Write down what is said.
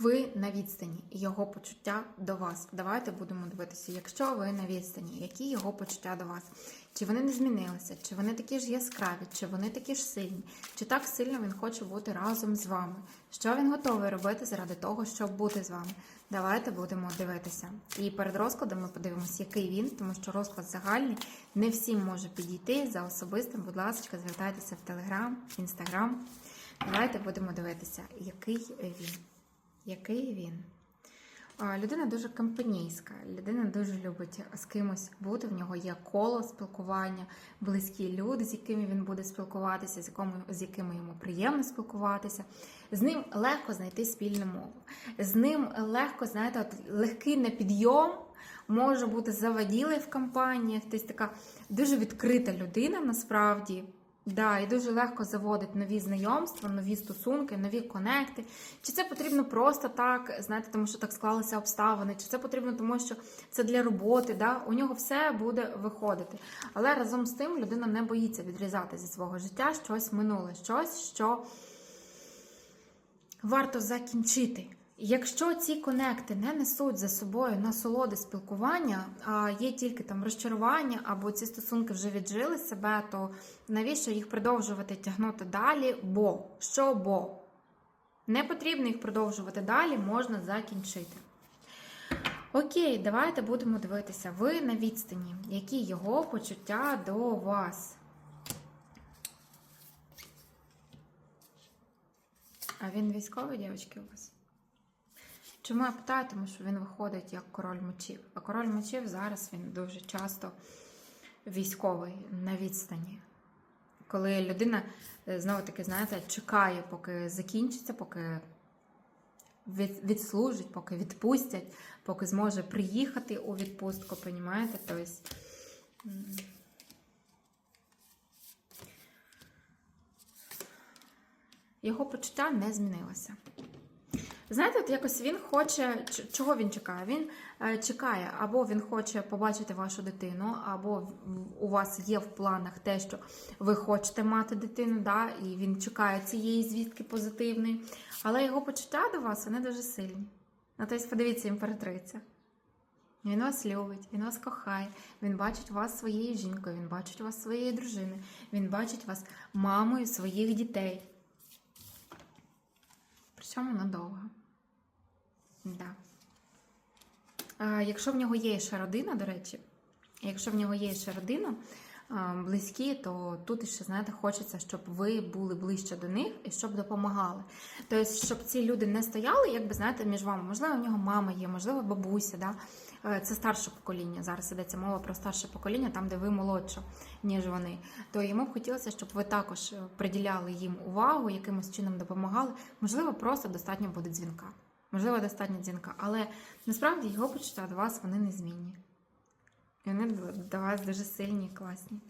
Ви на відстані його почуття до вас. Давайте будемо дивитися, якщо ви на відстані, які його почуття до вас? Чи вони не змінилися, чи вони такі ж яскраві, чи вони такі ж сильні, чи так сильно він хоче бути разом з вами? Що він готовий робити заради того, щоб бути з вами? Давайте будемо дивитися. І перед розкладом ми подивимося, який він, тому що розклад загальний. Не всім може підійти за особистим. Будь ласка, звертайтеся в Телеграм, Інстаграм. Давайте будемо дивитися, який він. Який він? Людина дуже компанійська, людина дуже любить з кимось бути. В нього є коло спілкування, близькі люди, з якими він буде спілкуватися, з якому з якими йому приємно спілкуватися. З ним легко знайти спільну мову. З ним легко, знаєте, от легкий на підйом може бути заваділий в компаніях. Тобто така дуже відкрита людина насправді. Да, і дуже легко заводить нові знайомства, нові стосунки, нові конекти. Чи це потрібно просто так, знаєте, тому що так склалися обставини, чи це потрібно, тому що це для роботи, да? у нього все буде виходити. Але разом з тим людина не боїться відрізати зі свого життя щось минуле, щось, що варто закінчити. Якщо ці конекти не несуть за собою насолоди спілкування, а є тільки там розчарування або ці стосунки вже віджили себе, то навіщо їх продовжувати тягнути далі? Бо що бо? Не потрібно їх продовжувати далі, можна закінчити. Окей, давайте будемо дивитися. Ви на відстані, які його почуття до вас? А він військовий, дівчатки, у вас? Чому я питаю? Тому що він виходить як король мечів. А король мечів зараз він дуже часто військовий на відстані. Коли людина, е, знову таки, знаєте, чекає, поки закінчиться, поки від, відслужить, поки відпустять, поки зможе приїхати у відпустку, понімаєте? Тобто, його почуття не змінилося. Знаєте, от якось він хоче, чого він чекає? Він е, чекає, або він хоче побачити вашу дитину, або у вас є в планах те, що ви хочете мати дитину, да, і він чекає цієї звістки позитивної. Але його почуття до вас вони дуже сильні. Ну, тобто, подивіться, імператриця. Він вас любить, він вас кохає, він бачить вас своєю жінкою, він бачить вас своєю дружиною, він бачить вас мамою своїх дітей. Причому надовго. Да. А, якщо в нього є ще родина, до речі, якщо в нього є ще родина, близькі, то тут ще, знаєте, хочеться, щоб ви були ближче до них і щоб допомагали. Тобто, щоб ці люди не стояли, якби знаєте, між вами. Можливо, у нього мама є, можливо, бабуся. Да? Е, Це старше покоління. Зараз йдеться мова про старше покоління, там, де ви молодша, ніж вони. То йому б хотілося, щоб ви також е, приділяли їм увагу, якимось чином допомагали. Можливо, просто достатньо буде дзвінка. Можливо, достатньо дзвінка. Але насправді його почуття до вас вони незмінні. І вони до вас дуже сильні і класні.